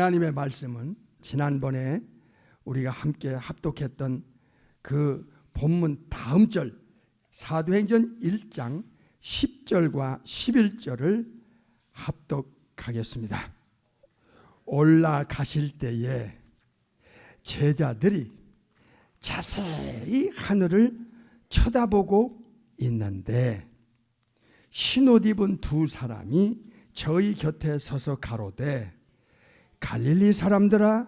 하나님의 말씀은 지난번에 우리가 함께 합독했던 그 본문 다음 절 사도행전 1장 10절과 11절을 합독하겠습니다. 올라가실 때에 제자들이 자세히 하늘을 쳐다보고 있는데 흰옷 입은 두 사람이 저희 곁에 서서 가로되 갈릴리 사람들아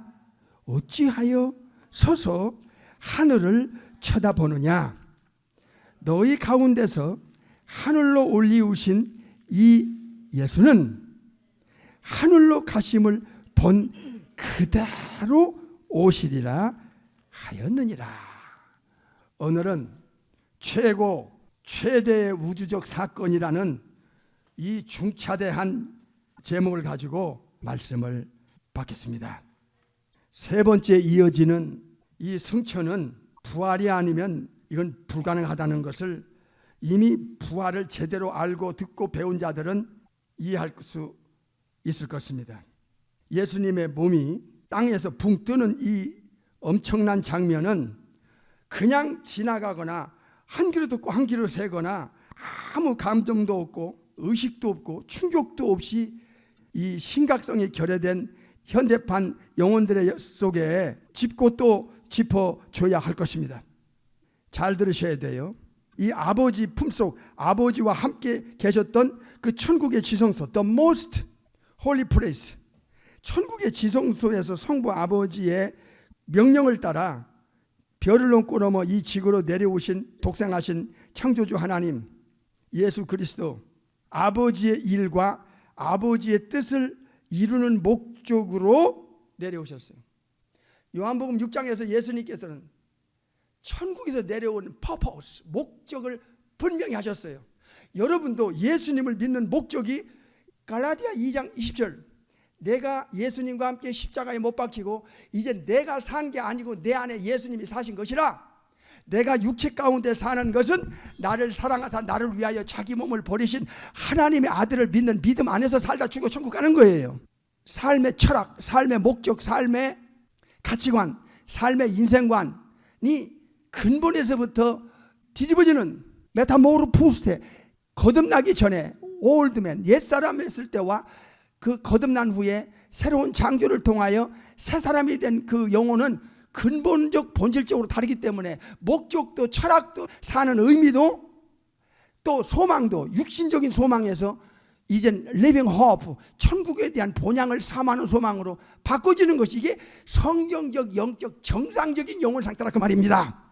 어찌하여 서서 하늘을 쳐다보느냐? 너희 가운데서 하늘로 올리우신 이 예수는 하늘로 가심을 본 그대로 오시리라 하였느니라. 오늘은 최고 최대의 우주적 사건이라는 이 중차대한 제목을 가지고 말씀을 받겠습니다. 세 번째 이어지는 이 승천은 부활이 아니면 이건 불가능하다는 것을 이미 부활을 제대로 알고 듣고 배운 자들은 이해할 수 있을 것입니다. 예수님의 몸이 땅에서 붕 뜨는 이 엄청난 장면은 그냥 지나가거나 한 귀로 듣고 한 귀로 새거나 아무 감정도 없고 의식도 없고 충격도 없이 이 심각성이 결여된 현대판 영혼들의 속에 짚고 또 짚어줘야 할 것입니다. 잘 들으셔야 돼요. 이 아버지 품속 아버지와 함께 계셨던 그 천국의 지성소 The Most Holy Place 천국의 지성소에서 성부 아버지의 명령을 따라 별을 넘고 넘어 이 지구로 내려오신 독생하신 창조주 하나님 예수 그리스도 아버지의 일과 아버지의 뜻을 이루는 목적으로 내려오셨어요. 요한복음 6장에서 예수님께서는 천국에서 내려온 퍼포스 목적을 분명히 하셨어요. 여러분도 예수님을 믿는 목적이 갈라디아 2장 20절 내가 예수님과 함께 십자가에 못 박히고 이제 내가 산 게 아니고 내 안에 예수님이 사신 것이라 내가 육체 가운데 사는 것은 나를 사랑하사 나를 위하여 자기 몸을 버리신 하나님의 아들을 믿는 믿음 안에서 살다 죽어 천국 가는 거예요. 삶의 철학, 삶의 목적, 삶의 가치관, 삶의 인생관이 근본에서부터 뒤집어지는 메타모르푸스테 거듭나기 전에 올드맨 옛사람 했을 때와 그 거듭난 후에 새로운 창조를 통하여 새 사람이 된 그 영혼은 근본적 본질적으로 다르기 때문에 목적도 철학도 사는 의미도 또 소망도 육신적인 소망에서 이젠 리빙 호프 천국에 대한 본향을 삼하는 소망으로 바꿔지는 것이 이게 성경적 영적 정상적인 영혼 상태라 그 말입니다.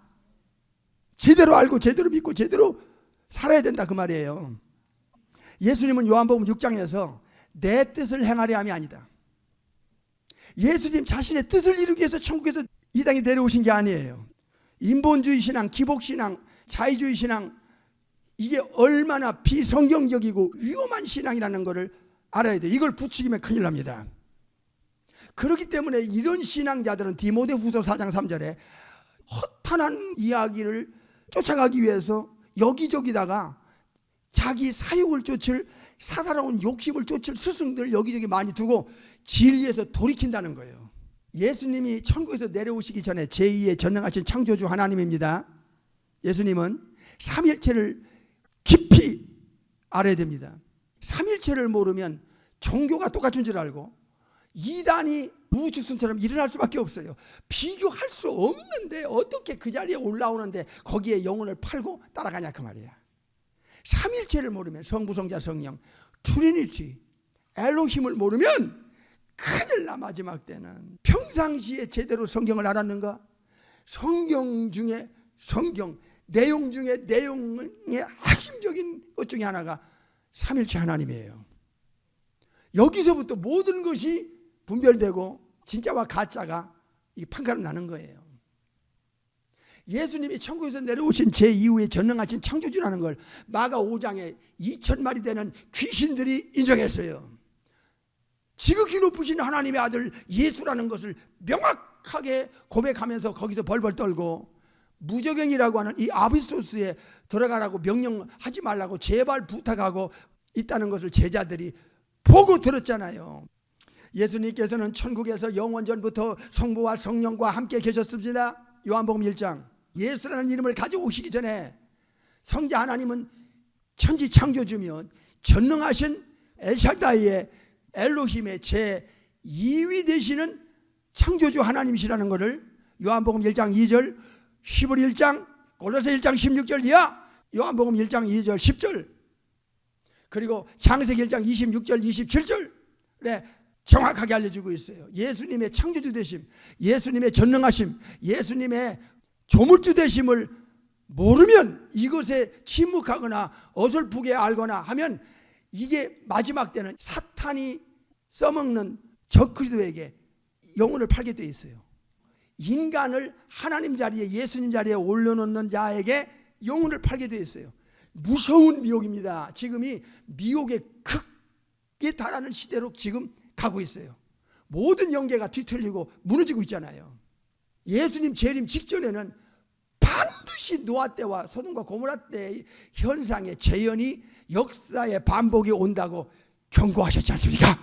제대로 알고 제대로 믿고 제대로 살아야 된다 그 말이에요. 예수님은 요한복음 6장에서 내 뜻을 행하려 함이 아니다. 예수님 자신의 뜻을 이루기 위해서 천국에서 이 땅에 내려오신 게 아니에요. 인본주의 신앙, 기복 신앙, 자유주의 신앙 이게 얼마나 비성경적이고 위험한 신앙이라는 것을 알아야 돼. 이걸 부추기면 큰일 납니다. 그렇기 때문에 이런 신앙자들은 디모데 후서 4장 3절에 허탄한 이야기를 쫓아가기 위해서 여기저기다가 자기 사욕을 쫓을 사사로운 욕심을 쫓을 스승들 여기저기 많이 두고 진리에서 돌이킨다는 거예요. 예수님이 천국에서 내려오시기 전에 제2의 전능하신 창조주 하나님입니다. 예수님은 삼일체를 깊이 알아야 됩니다. 삼일체를 모르면 종교가 똑같은 줄 알고 이단이 우주순처럼 일어날 수밖에 없어요. 비교할 수 없는데 어떻게 그 자리에 올라오는데 거기에 영혼을 팔고 따라가냐 그 말이야. 삼일체를 모르면 성부 성자 성령 트리니티 엘로힘을 모르면 큰일 나 마지막 때는 평상시에 제대로 성경을 알았는가? 성경 중에 성경 내용 중에 내용의 핵심적인 것 중에 하나가 삼일체 하나님이에요. 여기서부터 모든 것이 분별되고 진짜와 가짜가 이 판가름 나는 거예요. 예수님이 천국에서 내려오신 제 이후에 전능하신 창조주라는 걸 마가 5장에 2천 마리 되는 귀신들이 인정했어요. 지극히 높으신 하나님의 아들 예수라는 것을 명확하게 고백하면서 거기서 벌벌 떨고 무적행이라고 하는 이 아비소스에 들어가라고 명령하지 말라고 제발 부탁하고 있다는 것을 제자들이 보고 들었잖아요. 예수님께서는 천국에서 영원전부터 성부와 성령과 함께 계셨습니다. 요한복음 1장. 예수라는 이름을 가지고 오시기 전에 성자 하나님은 천지 창조주며 전능하신 엘샤다이의 엘로힘의 제 2위 되시는 창조주 하나님이시라는 것을 요한복음 1장 2절, 11 1장, 골로새 1장 16절 이하, 요한복음 1장 2절 10절, 그리고 창세기 1장 26절 27절에 정확하게 알려주고 있어요. 예수님의 창조주 되심, 예수님의 전능하심, 예수님의 조물주 되심을 모르면 이것에 침묵하거나 어설프게 알거나 하면 이게 마지막 때는 사탄이 써먹는 적그리스도에게 영혼을 팔게 돼 있어요. 인간을 하나님 자리에 예수님 자리에 올려놓는 자에게 영혼을 팔게 돼 있어요. 무서운 미혹입니다. 지금이 미혹의 극에 달하는 시대로 지금 가고 있어요. 모든 영계가 뒤틀리고 무너지고 있잖아요. 예수님 재림 직전에는 반드시 노아 때와 소돔과 고모라 때의 현상의 재현이 역사의 반복이 온다고 경고하셨지 않습니까?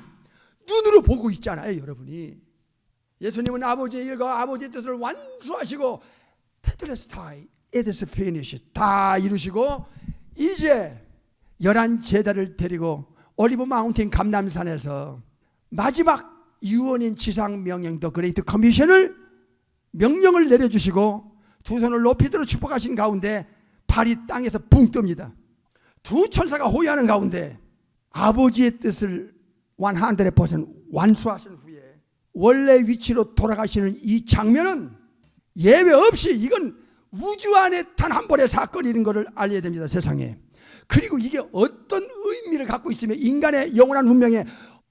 눈으로 보고 있잖아요, 여러분이. 예수님은 아버지의 일과 아버지의 뜻을 완수하시고 테텔레스타이 에데스 피니시 다 이루시고 이제 열한 제자를 데리고 올리브 마운틴 감남산에서 마지막 유언인 지상 명령 더 그레이트 커미션을 명령을 내려주시고 두 손을 높이 들어 축복하신 가운데 발이 땅에서 붕 뜹니다. 두 천사가 호위하는 가운데 아버지의 뜻을 100% 완수하신 후에 원래 위치로 돌아가시는 이 장면은 예외 없이 이건 우주 안에 단 한 번의 사건인 것을 알려야 됩니다 세상에. 그리고 이게 어떤 의미를 갖고 있으며 인간의 영원한 운명에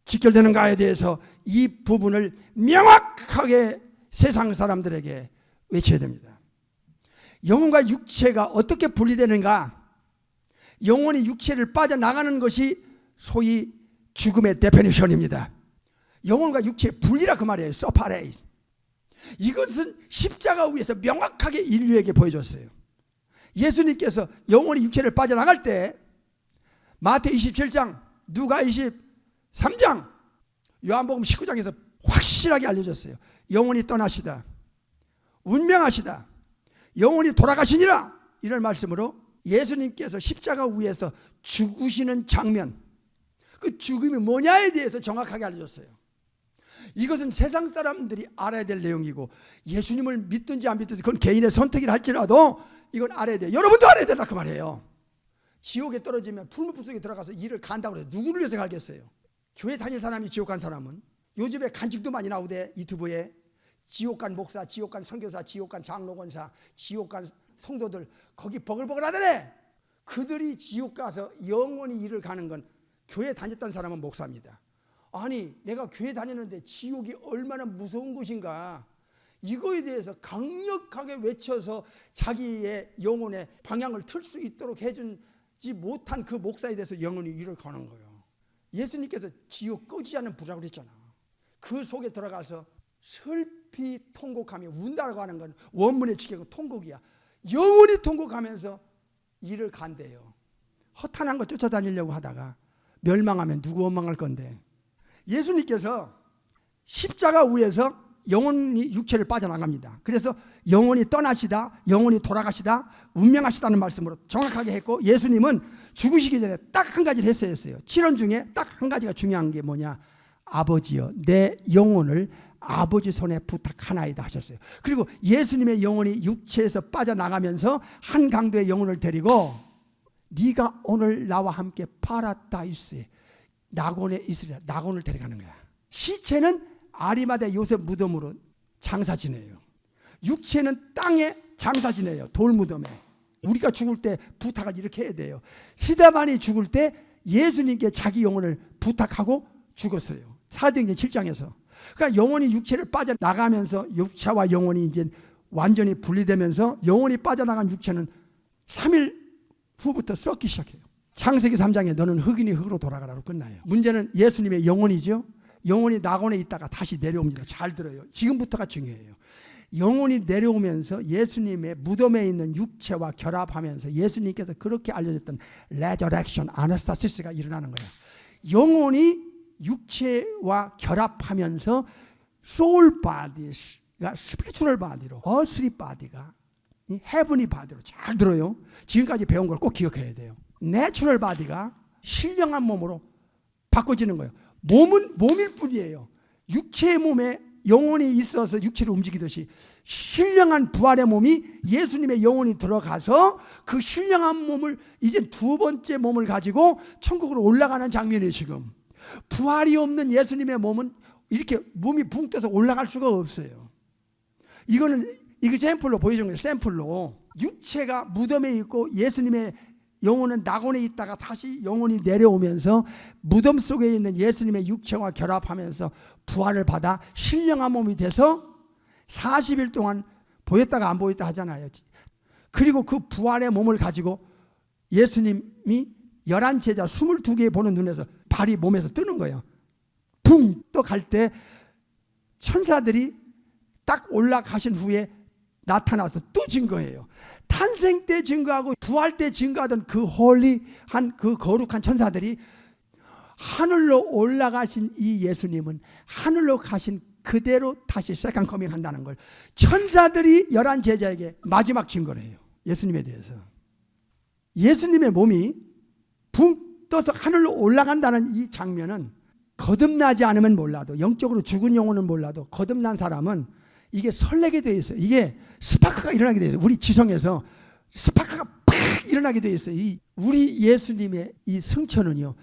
직결되는가에 대해서 이 부분을 명확하게 세상 사람들에게 외쳐야 됩니다. 영혼과 육체가 어떻게 분리되는가 영혼이 육체를 빠져나가는 것이 소위 죽음의 데피니션입니다 영혼과 육체의 분리라 그 말이에요 서파레이 이것은 십자가 위에서 명확하게 인류에게 보여줬어요. 예수님께서 영혼이 육체를 빠져나갈 때 마태 27장, 누가 23장, 요한복음 19장에서 확실하게 알려줬어요. 영혼이 떠나시다. 운명하시다. 영혼이 돌아가시니라. 이런 말씀으로 예수님께서 십자가 위에서 죽으시는 장면, 그 죽음이 뭐냐에 대해서 정확하게 알려줬어요. 이것은 세상 사람들이 알아야 될 내용이고 예수님을 믿든지 안 믿든지 그건 개인의 선택이라 할지라도 이건 알아야 돼요. 여러분도 알아야 된다 그 말이에요. 지옥에 떨어지면 풀무불 속에 들어가서 일을 간다고 해서 누구를 위해서 갈겠어요? 교회 다닌 사람이 지옥 간 사람은 요즘에 간직도 많이 나오대 유튜브에 지옥 간 목사, 지옥 간 선교사, 지옥 간 장로권사, 지옥 간 성도들 거기 버글버글 하더래. 그들이 지옥 가서 영원히 일을 가는 건 교회 다녔던 사람은 목사입니다. 아니 내가 교회 다니는데 지옥이 얼마나 무서운 곳인가 이거에 대해서 강력하게 외쳐서 자기의 영혼의 방향을 틀 수 있도록 해준지 못한 그 목사에 대해서 영혼이 일을 가는 거예요 예수님께서 지옥 꺼지지 않는 불이라고 그랬잖아 그 속에 들어가서 슬피 통곡하며 운다라고 하는 건 원문의 직역은 통곡이야 영원히 통곡하면서 일을 간대요 허탄한 거 쫓아다니려고 하다가 멸망하면 누구 원망할 건데 예수님께서 십자가 위에서 영혼이 육체를 빠져나갑니다. 그래서 영혼이 떠나시다, 영혼이 돌아가시다, 운명하시다는 말씀으로 정확하게 했고 예수님은 죽으시기 전에 딱 한 가지를 했어야 했어요. 7원 중에 딱 한 가지가 중요한 게 뭐냐? 아버지여, 내 영혼을 아버지 손에 부탁하나이다 하셨어요. 그리고 예수님의 영혼이 육체에서 빠져나가면서 한 강도의 영혼을 데리고 네가 오늘 나와 함께 파라다이스에 낙원에 있으리라. 낙원을 데려가는 거야. 시체는 아리마대 요셉 무덤으로 장사 지내요. 육체는 땅에 장사 지내요. 돌 무덤에. 우리가 죽을 때 부탁을 이렇게 해야 돼요. 시다반이 죽을 때 예수님께 자기 영혼을 부탁하고 죽었어요. 사도행전 7장에서. 그러니까 영혼이 육체를 빠져나가면서 육체와 영혼이 이제 완전히 분리되면서 영혼이 빠져나간 육체는 3일 후부터 썩기 시작해요. 창세기 3장에 너는 흑인이 흑으로 돌아가라로 끝나요. 문제는 예수님의 영혼이죠. 영혼이 낙원에 있다가 다시 내려옵니다. 잘 들어요. 지금부터가 중요해요. 영혼이 내려오면서 예수님의 무덤에 있는 육체와 결합하면서 예수님께서 그렇게 알려졌던 레저렉션 아나스타시스가 일어나는 거예요. 영혼이 육체와 결합하면서 소울 바디가 스피리추얼 바디로 얼스리 바디가 헤븐이 바디로 잘 들어요. 지금까지 배운 걸 꼭 기억해야 돼요. 내추럴 바디가 신령한 몸으로 바꿔지는 거예요. 몸은 몸일 뿐이에요. 육체의 몸에 영혼이 있어서 육체를 움직이듯이 신령한 부활의 몸이 예수님의 영혼이 들어가서 그 신령한 몸을 이제 두 번째 몸을 가지고 천국으로 올라가는 장면이에요 지금 부활이 없는 예수님의 몸은 이렇게 몸이 붕 떠서 올라갈 수가 없어요 이거는 이거 샘플로 보여준 거예요 샘플로 육체가 무덤에 있고 예수님의 영혼은 낙원에 있다가 다시 영혼이 내려오면서 무덤 속에 있는 예수님의 육체와 결합하면서 부활을 받아 신령한 몸이 돼서 40일 동안 보였다가 안 보였다 하잖아요. 그리고 그 부활의 몸을 가지고 예수님이 열한 제자 22개 보는 눈에서 발이 몸에서 뜨는 거예요. 붕 또 갈 때 천사들이 딱 올라가신 후에 나타나서 또 증거해요. 탄생 때 증거하고 부활 때 증거하던 그 홀리한 그 거룩한 천사들이 하늘로 올라가신 이 예수님은 하늘로 가신 그대로 다시 세컨 커밍 한다는 걸 천사들이 열한 제자에게 마지막 증거를 해요. 예수님에 대해서. 예수님의 몸이 붕 떠서 하늘로 올라간다는 이 장면은 거듭나지 않으면 몰라도 영적으로 죽은 영혼은 몰라도 거듭난 사람은 이게 설레게 돼 있어요. 이게 스파크가 일어나게 돼 있어요. 우리 지성에서 스파크가 팍 일어나게 돼 있어요. 이 우리 예수님의 이 승천은요.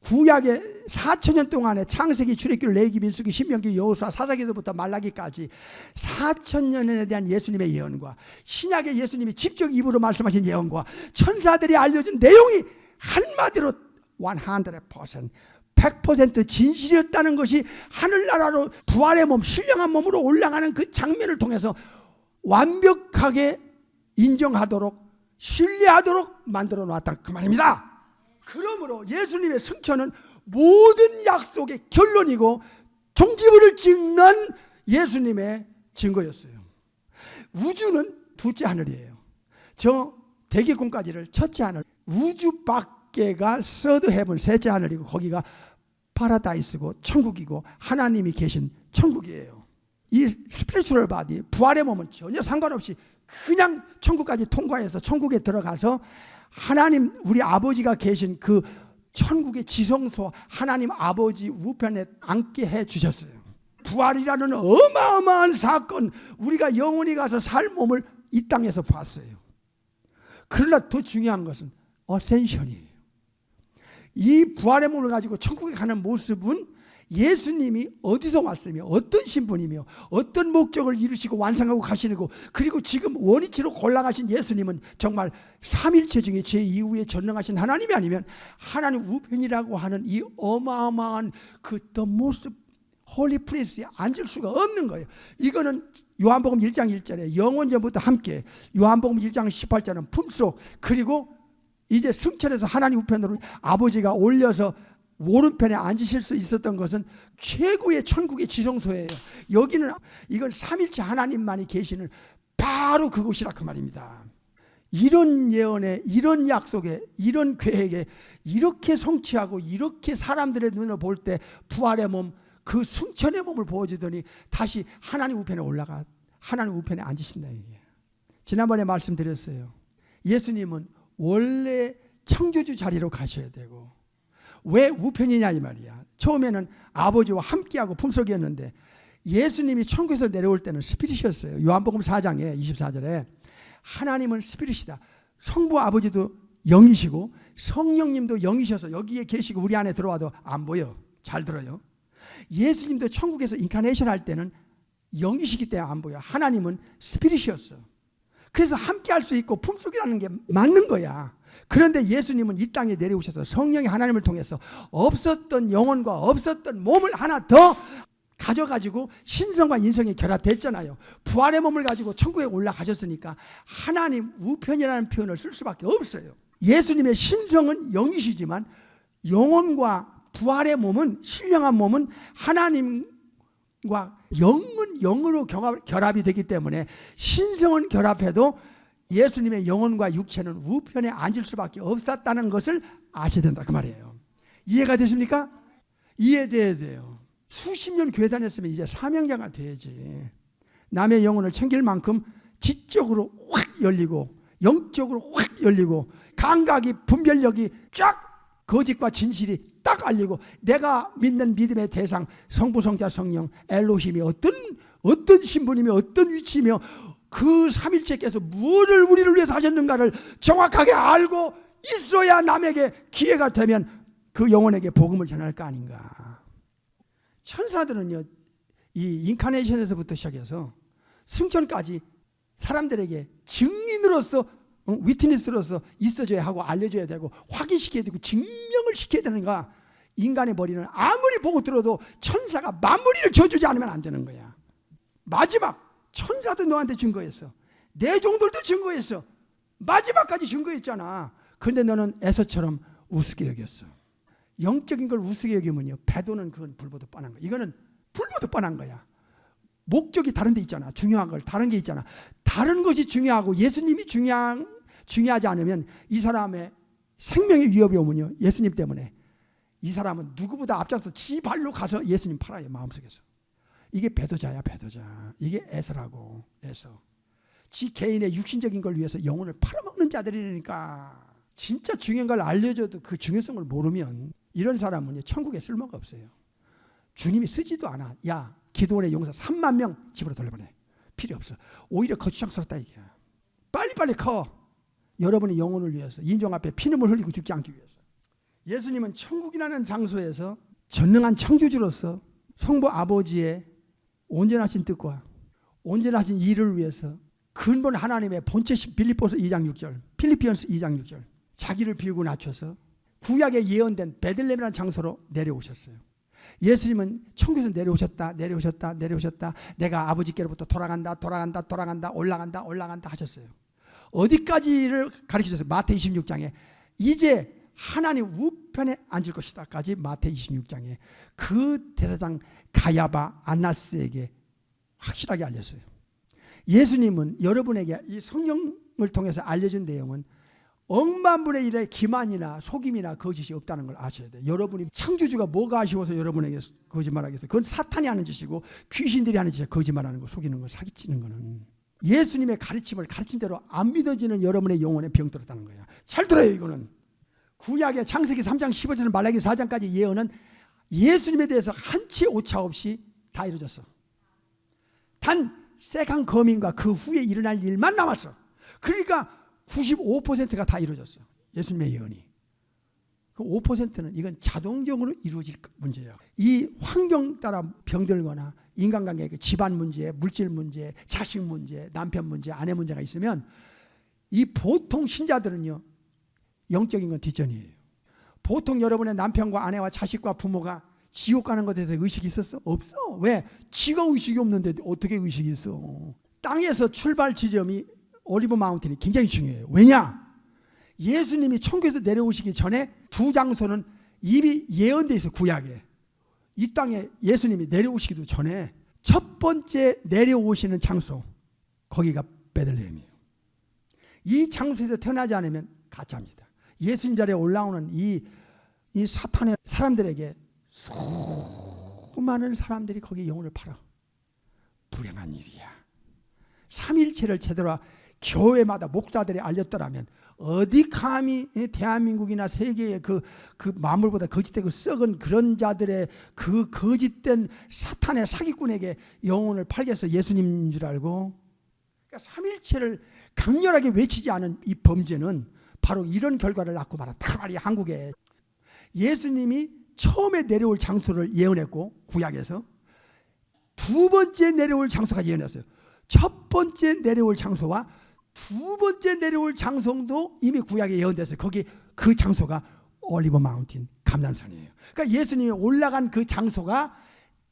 구약의 4천 년 동안의 창세기, 출애굽, 레위기, 민수기, 신명기, 여호수아, 사사기서부터 말라기까지 4천 년에 대한 예수님의 예언과 신약의 예수님이 직접 입으로 말씀하신 예언과 천사들이 알려준 내용이 한마디로 100% 100% 진실이었다는 것이 하늘나라로 부활의 몸, 신령한 몸으로 올라가는 그 장면을 통해서 완벽하게 인정하도록 신뢰하도록 만들어 놨다 그 말입니다. 그러므로 예수님의 승천은 모든 약속의 결론이고 종지부를 찍는 예수님의 증거였어요. 우주는 둘째 하늘이에요. 저 대기권까지를 첫째 하늘, 우주 밖에가 서드 헤븐 셋째 하늘이고 거기가 파라다이스고 천국이고 하나님이 계신 천국이에요. 이 스피리추얼 바디 부활의 몸은 전혀 상관없이 그냥 천국까지 통과해서 천국에 들어가서 하나님 우리 아버지가 계신 그 천국의 지성소 하나님 아버지 우편에 앉게 해 주셨어요. 부활이라는 어마어마한 사건 우리가 영원히 가서 살 몸을 이 땅에서 봤어요. 그러나 더 중요한 것은 어센션이에요. 이 부활의 몸을 가지고 천국에 가는 모습은 예수님이 어디서 왔으며 어떤 신분이며 어떤 목적을 이루시고 완성하고 가시고 그리고 지금 원위치로 골라가신 예수님은 정말 삼일체 중에 제 이후에 전능하신 하나님이 아니면 하나님 우편이라고 하는 이 어마어마한 그 더 모습 홀리 프레스에 앉을 수가 없는 거예요. 이거는 요한복음 1장 1절에 영원 전부터 함께 요한복음 1장 18절은 품속 그리고 이제 승천해서 하나님 우편으로 아버지가 올려서 오른편에 앉으실 수 있었던 것은 최고의 천국의 지성소예요. 여기는 이건 삼일체 하나님만이 계시는 바로 그곳이라 그 말입니다. 이런 예언에 이런 약속에 이런 계획에 이렇게 성취하고 이렇게 사람들의 눈을 볼 때 부활의 몸 그 승천의 몸을 보여주더니 다시 하나님 우편에 올라가 하나님 우편에 앉으신다. 지난번에 말씀드렸어요. 예수님은 원래 창조주 자리로 가셔야 되고 왜 우편이냐 이 말이야. 처음에는 아버지와 함께하고 품속이었는데 예수님이 천국에서 내려올 때는 스피릿이었어요. 요한복음 4장에 24절에 하나님은 스피릿이다. 성부 아버지도 영이시고 성령님도 영이셔서 여기에 계시고 우리 안에 들어와도 안 보여. 잘 들어요. 예수님도 천국에서 인카네이션 할 때는 영이시기 때문에 안 보여. 하나님은 스피릿이었어. 그래서 함께 할 수 있고 품속이라는 게 맞는 거야. 그런데 예수님은 이 땅에 내려오셔서 성령이 하나님을 통해서 없었던 영혼과 없었던 몸을 하나 더 가져가지고 신성과 인성이 결합됐잖아요. 부활의 몸을 가지고 천국에 올라가셨으니까 하나님 우편이라는 표현을 쓸 수밖에 없어요. 예수님의 신성은 영이시지만 영혼과 부활의 몸은 신령한 몸은 하나님 과 영은 영으로 결합이 되기 때문에 신성은 결합해도 예수님의 영혼과 육체는 우편에 앉을 수밖에 없었다는 것을 아셔야 된다 그 말이에요. 이해가 되십니까? 이해돼야 돼요. 수십 년 교회 다녔으면 이제 사명자가 돼야지. 남의 영혼을 챙길 만큼 지적으로 확 열리고 영적으로 확 열리고 감각이 분별력이 쫙 거짓과 진실이 딱 알리고 내가 믿는 믿음의 대상 성부 성자 성령 엘로힘이 어떤 어떤 신분이며 어떤 위치이며 그 삼일체께서 무엇을 우리를 위해서 하셨는가를 정확하게 알고 있어야 남에게 기회가 되면 그 영혼에게 복음을 전할 거 아닌가. 천사들은요 이 인카네이션에서부터 시작해서 승천까지 사람들에게 증인으로서 어, 위트니스로서 있어줘야 하고 알려줘야 되고 확인시켜야 되고 증명을 시켜야 되는가 인간의 머리는 아무리 보고 들어도 천사가 만물이를 져주지 않으면 안 되는 거야. 마지막 천사도 너한테 증거했어. 내 종들도 증거했어. 마지막까지 증거했잖아. 근데 너는 에서처럼 우습게 여겼어. 영적인 걸 우습게 여기면요. 배도는 그건 불보도 뻔한 거야. 이거는 불보도 뻔한 거야. 목적이 다른 데 있잖아. 중요한 걸 다른 게 있잖아. 다른 것이 중요하고 예수님이 중요한 중요하지 않으면 이 사람의 생명의 위협이 오면요. 예수님 때문에 이 사람은 누구보다 앞장서 지 발로 가서 예수님 팔아요. 마음속에서. 이게 배도자야, 배도자. 이게 에서라고. 에서. 지 개인의 육신적인 걸 위해서 영혼을 팔아먹는 자들이니까 진짜 중요한 걸 알려줘도 그 중요성을 모르면 이런 사람은 천국에 쓸모가 없어요. 주님이 쓰지도 않아. 야, 기도원의 용사 3만 명 집으로 돌려보내. 필요 없어. 오히려 거추장스럽다 이게. 빨리빨리 커. 여러분의 영혼을 위해서 인종 앞에 피눈물 흘리고 죽지 않기 위해서. 예수님은 천국이라는 장소에서 전능한 창조주로서 성부 아버지의 온전하신 뜻과 온전하신 일을 위해서 근본 하나님의 본체신 빌립보서 2장 6절, 필리피언스 2장 6절 자기를 비우고 낮춰서 구약에 예언된 베들레헴이라는 장소로 내려오셨어요. 예수님은 천국에서 내려오셨다, 내려오셨다, 내려오셨다. 내가 아버지께로부터 돌아간다, 돌아간다, 돌아간다, 올라간다, 올라간다 하셨어요. 어디까지를 가르쳐 줬어요? 마태 26장에 이제 하나님 우편에 앉을 것이다까지 마태 26장에 그 대사장 가야바 안나스에게 확실하게 알렸어요. 예수님은 여러분에게 이 성령을 통해서 알려준 내용은 억만분의 일의 기만이나 속임이나 거짓이 없다는 걸 아셔야 돼요. 여러분이 창조주가 뭐가 아쉬워서 여러분에게 거짓말하겠어요. 그건 사탄이 하는 짓이고 귀신들이 하는 짓이야. 거짓말하는 거, 속이는 거, 사기치는 거는. 예수님의 가르침을 가르친 대로 안 믿어지는 여러분의 영혼에 병 들었다는 거야. 잘 들어요, 이거는. 구약의 창세기 3장 15절 말라기 4장까지 예언은 예수님에 대해서 한치 오차 없이 다 이루어졌어. 단 세간 거민과 그 후에 일어날 일만 남았어. 그러니까 95%가 다 이루어졌어. 예수님의 예언이. 그 5%는 이건 자동적으로 이루어질 문제예요. 이 환경 따라 병들거나 인간관계, 그 집안 문제, 물질 문제, 자식 문제, 남편 문제, 아내 문제가 있으면 이 보통 신자들은요 영적인 건 뒷전이에요. 보통 여러분의 남편과 아내와 자식과 부모가 지옥 가는 것에 대해서 의식이 있었어? 없어. 왜? 지가 의식이 없는데 어떻게 의식이 있어? 땅에서 출발 지점이 올리브 마운틴이 굉장히 중요해요. 왜냐? 예수님이 천국에서 내려오시기 전에 두 장소는 이미 예언돼 있어 구약에. 이 땅에 예수님이 내려오시기도 전에 첫 번째 내려오시는 장소 거기가 베들레헴이에요. 이 장소에서 태어나지 않으면 가짜입니다. 예수님 자리에 올라오는 이, 이 사탄의 사람들에게 수많은 사람들이 거기 영혼을 팔아. 불행한 일이야. 삼일체를 제대로 교회마다 목사들이 알렸더라면 어디 감히 대한민국이나 세계의 그, 그 만물보다 거짓되고 썩은 그런 자들의 그 거짓된 사탄의 사기꾼에게 영혼을 팔겠어 예수님인 줄 알고 그러니까 삼일체를 강렬하게 외치지 않은 이 범죄는 바로 이런 결과를 낳고 말았다 말이야 한국에 예수님이 처음에 내려올 장소를 예언했고 구약에서 두 번째 내려올 장소가 예언했어요 첫 번째 내려올 장소와 두 번째 내려올 장소도 이미 구약에 예언됐어요. 거기 그 장소가 올리버 마운틴 감람산이에요. 그러니까 예수님이 올라간 그 장소가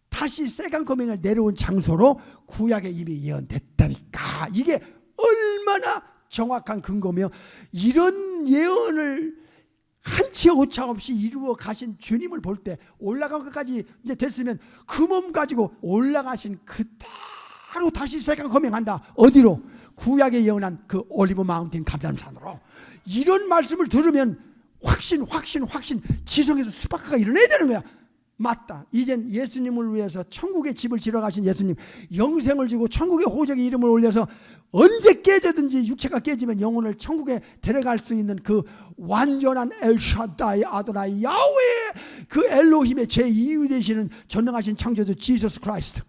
다시 세간 거맹을 내려온 장소로 구약에 이미 예언됐다니까 이게 얼마나 정확한 근거며 이런 예언을 한치 오차 없이 이루어 가신 주님을 볼 때 올라간 것까지 이제 됐으면 그 몸 가지고 올라가신 그대로 다시 세간 거맹한다. 어디로? 구약에 예언한 그 올리브 마운틴 감람산으로. 이런 말씀을 들으면 확신 확신 확신 지성에서 스파크가 일어나야 되는 거야. 맞다. 이젠 예수님을 위해서 천국의 집을 지러 가신 예수님 영생을 주고 천국의 호적의 이름을 올려서 언제 깨져든지 육체가 깨지면 영혼을 천국에 데려갈 수 있는 그 완전한 엘샤다이 아도나이 야훼 그 엘로힘의 제2위 되시는 전능하신 창조주 지저스 크라이스트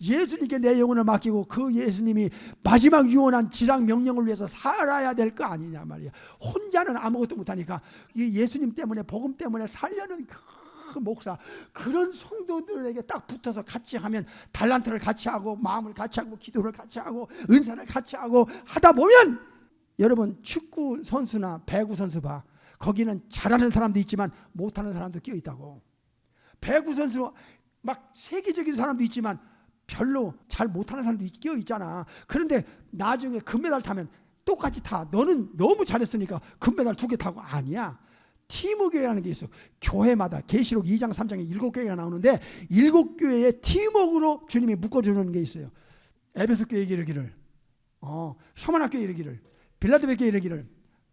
예수님께 내 영혼을 맡기고 그 예수님이 마지막 유언한 지상 명령을 위해서 살아야 될 거 아니냐 말이야. 혼자는 아무것도 못하니까 이 예수님 때문에 복음 때문에 살려는 그 목사 그런 성도들에게 딱 붙어서 같이 하면 달란트를 같이 하고 마음을 같이 하고 기도를 같이 하고 은사를 같이 하고 하다 보면 여러분 축구 선수나 배구 선수 봐. 거기는 잘하는 사람도 있지만 못하는 사람도 끼어 있다고. 배구 선수 막 세계적인 사람도 있지만 별로 잘 못하는 사람도 있- 끼어 있잖아. 그런데 나중에 금메달 타면 똑같이 타. 너는 너무 잘했으니까 금메달 두 개 타고 아니야 팀워크라는 게 있어. 교회마다 계시록 2장 3장에 일곱 교회가 나오는데 일곱 교회의 팀워크로 주님이 묶어 주는 게 있어요. 에베소 교회 이르기를, 어, 서만학 교회 이르기를, 빌라델베 교회 이르기를,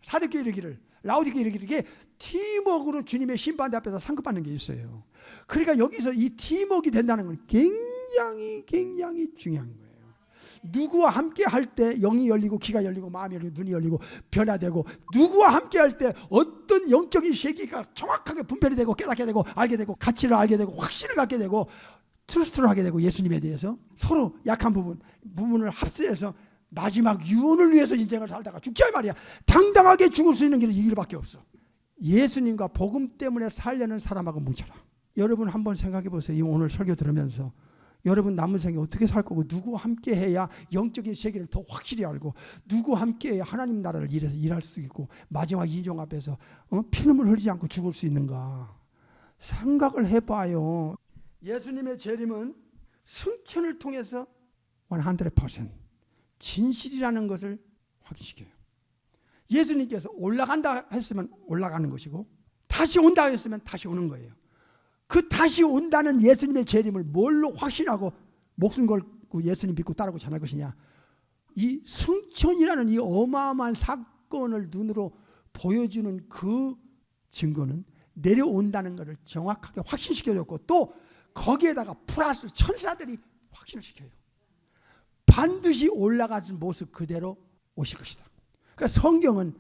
사대 교회 이르기를, 라우디 교회 이르기를 이게 팀워크로 주님의 심판대 앞에서 상급받는 게 있어요. 그러니까 여기서 이 팀워크가 된다는 건 굉장히 굉장히 중요한 거예요. 누구와 함께 할 때 영이 열리고 귀가 열리고 마음이 열리고 눈이 열리고 변화되고 누구와 함께 할 때 어떤 영적인 세계가 정확하게 분별이 되고 깨닫게 되고 알게 되고 가치를 알게 되고 확신을 갖게 되고 트러스트를 하게 되고 예수님에 대해서 서로 약한 부분 부분을 합세해서 마지막 유언을 위해서 인생을 살다가 죽자 이 말이야. 당당하게 죽을 수 있는 길은 이 길밖에 없어. 예수님과 복음 때문에 살려는 사람하고 뭉쳐라. 여러분 한번 생각해 보세요. 이 오늘 설교 들으면서 여러분 남은 생에 어떻게 살 거고 누구 함께 해야 영적인 세계를 더 확실히 알고 누구 함께 해야 하나님 나라를 일해서 일할 수 있고 마지막 인종 앞에서 어? 피눈물 흘리지 않고 죽을 수 있는가 생각을 해봐요. 예수님의 재림은 승천을 통해서 100% 진실이라는 것을 확인시켜요. 예수님께서 올라간다 했으면 올라가는 것이고 다시 온다 했으면 다시 오는 거예요. 그 다시 온다는 예수님의 재림을 뭘로 확신하고 목숨 걸고 예수님 믿고 따르고 전할 것이냐? 이 승천이라는 이 어마어마한 사건을 눈으로 보여주는 그 증거는 내려온다는 것을 정확하게 확신시켜줬고 또 거기에다가 플러스 천사들이 확신을 시켜요. 반드시 올라가는 모습 그대로 오실 것이다. 그러니까 성경은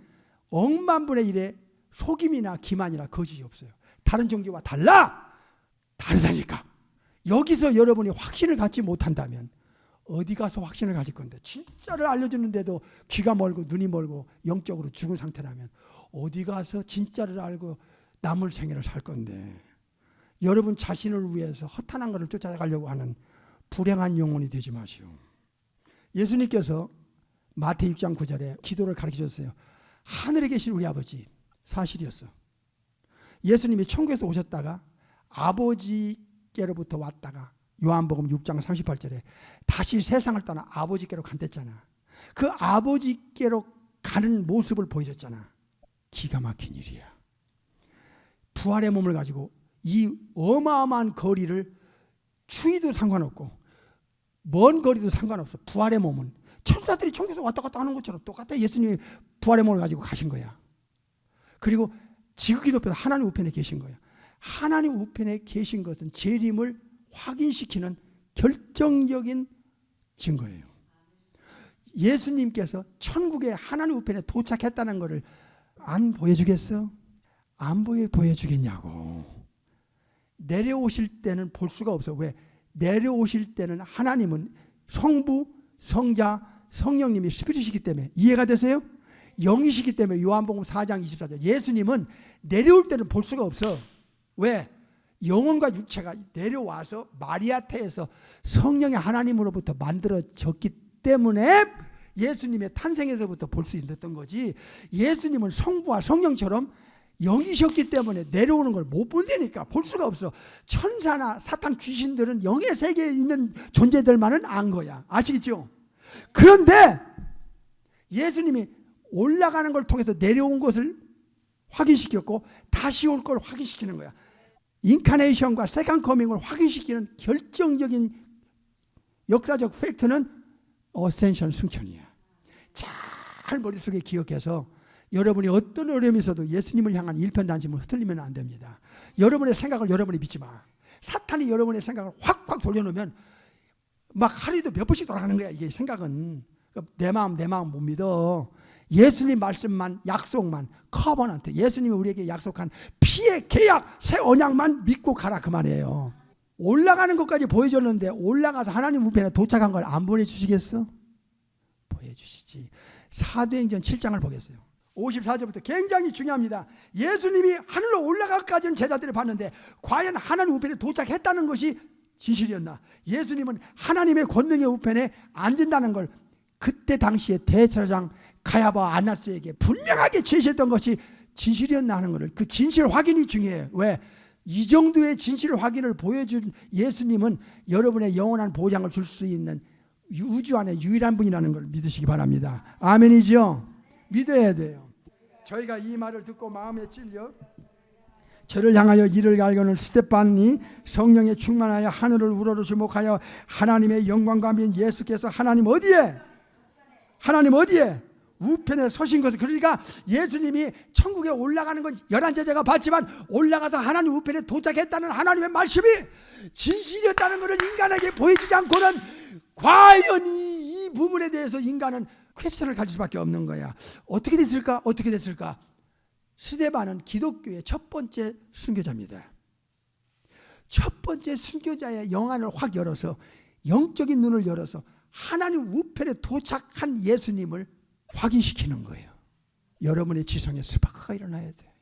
억만분의 일에 속임이나 기만이나 거짓이 없어요. 다른 종교와 달라 다르다니까. 여기서 여러분이 확신을 갖지 못한다면 어디 가서 확신을 가질 건데 진짜를 알려주는데도 귀가 멀고 눈이 멀고 영적으로 죽은 상태라면 어디 가서 진짜를 알고 남을 생애를 살 건데 여러분 자신을 위해서 허탄한 것을 쫓아가려고 하는 불행한 영혼이 되지 마시오. 예수님께서 마태 6장 9절에 기도를 가르쳐 줬어요. 하늘에 계신 우리 아버지 사실이었어. 예수님이 천국에서 오셨다가 아버지께로부터 왔다가 요한복음 6장 38절에 다시 세상을 떠나 아버지께로 간댔잖아. 그 아버지께로 가는 모습을 보여줬잖아. 기가 막힌 일이야. 부활의 몸을 가지고 이 어마어마한 거리를 추위도 상관없고 먼 거리도 상관없어. 부활의 몸은 천사들이 천국에서 왔다 갔다 하는 것처럼 똑같아. 예수님이 부활의 몸을 가지고 가신 거야. 그리고 지극히 높여서 하나님 우편에 계신 거야. 하나님 우편에 계신 것은 재림을 확인시키는 결정적인 증거예요. 예수님께서 천국에 하나님 우편에 도착했다는 것을 안 보여주겠어? 안 보여 보여주겠냐고. 내려오실 때는 볼 수가 없어. 왜? 내려오실 때는 하나님은 성부, 성자, 성령님이 스피릿이기 때문에 이해가 되세요? 영이시기 때문에 요한복음 4장 24절 예수님은 내려올 때는 볼 수가 없어. 왜? 영혼과 육체가 내려와서 마리아태에서 성령의 하나님으로부터 만들어졌기 때문에 예수님의 탄생에서부터 볼 수 있었던 거지. 예수님은 성부와 성령처럼 영이셨기 때문에 내려오는 걸 못 본다니까 볼 수가 없어. 천사나 사탄 귀신들은 영의 세계에 있는 존재들만은 안 거야. 아시겠죠? 그런데 예수님이 올라가는 걸 통해서 내려온 것을 확인시켰고 다시 올 걸 확인시키는 거야. 인카네이션과 세컨 커밍을 확인시키는 결정적인 역사적 팩트는 어센션 승천이야. 잘 머릿속에 기억해서 여러분이 어떤 어려움이 있어도 예수님을 향한 일편단심을 흐트리면 안 됩니다. 여러분의 생각을 여러분이 믿지 마. 사탄이 여러분의 생각을 확확 돌려놓으면 막 하루에도 몇 번씩 돌아가는 거야 이게 생각은 내 마음 내 마음 못 믿어 예수님 말씀만 약속만 커버넌트 예수님이 우리에게 약속한 피의 계약 새 언약만 믿고 가라 그 말이에요 올라가는 것까지 보여줬는데 올라가서 하나님 우편에 도착한 걸 안 보내주시겠어? 보여주시지 사도행전 7장을 보겠어요 54절부터 굉장히 중요합니다 예수님이 하늘로 올라가까지는 제자들이 봤는데 과연 하나님 우편에 도착했다는 것이 진실이었나? 예수님은 하나님의 권능의 우편에 앉은다는 걸 그때 당시에 대제사장 가야바 아나스에게 분명하게 제시했던 것이 진실이었나 하는 것을 그 진실 확인이 중요해요. 왜? 이 정도의 진실 확인을 보여준 예수님은 여러분의 영원한 보장을 줄 수 있는 우주 안에 유일한 분이라는 걸 믿으시기 바랍니다. 아멘이죠? 믿어야 돼요. 저희가 이 말을 듣고 마음에 찔려 저를 향하여 이를 갈거는 스테판이 성령에 충만하여 하늘을 우러러 주목하여 하나님의 영광과 민 예수께서 하나님 어디에 하나님 어디에 우편에 서신 것을 그러니까 예수님이 천국에 올라가는 건 열한 제자가 봤지만 올라가서 하나님 우편에 도착했다는 하나님의 말씀이 진실이었다는 것을 인간에게 보여주지 않고는 과연 이, 이 부분에 대해서 인간은 퀘스를 가질 수밖에 없는 거야. 어떻게 됐을까? 어떻게 됐을까? 스데반은 기독교의 첫 번째 순교자입니다. 첫 번째 순교자의 영안을 확 열어서 영적인 눈을 열어서 하나님 우편에 도착한 예수님을 확인시키는 거예요. 여러분의 지성에 스파크가 일어나야 돼.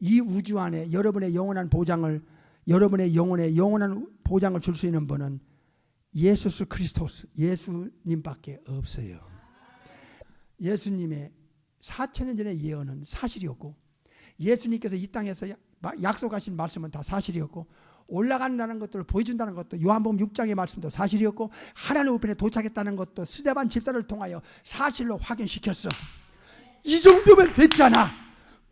이 우주 안에 여러분의 영원한 보장을 여러분의 영혼에 영원한 보장을 줄 수 있는 분은 예수스 크리스토스 예수님밖에 없어요. 예수님의 4천 년 전의 예언은 사실이었고 예수님께서 이 땅에서 약속하신 말씀은 다 사실이었고 올라간다는 것들을 보여준다는 것도 요한복음 6장의 말씀도 사실이었고 하나님 우편에 도착했다는 것도 스데반 집사를 통하여 사실로 확인시켰어. 이 정도면 됐잖아.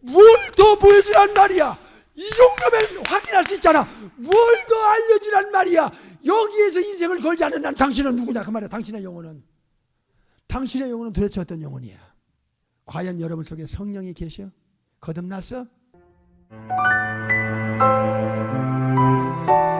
뭘 더 보여주란 말이야. 이 정도면 확인할 수 있잖아. 뭘 더 알려주란 말이야. 여기에서 인생을 걸지 않는 난 당신은 누구냐 그 말이야. 당신의 영혼은 당신의 영혼은 도대체 어떤 영혼이야? 과연 여러분 속에 성령이 계셔? 거듭났어? thank you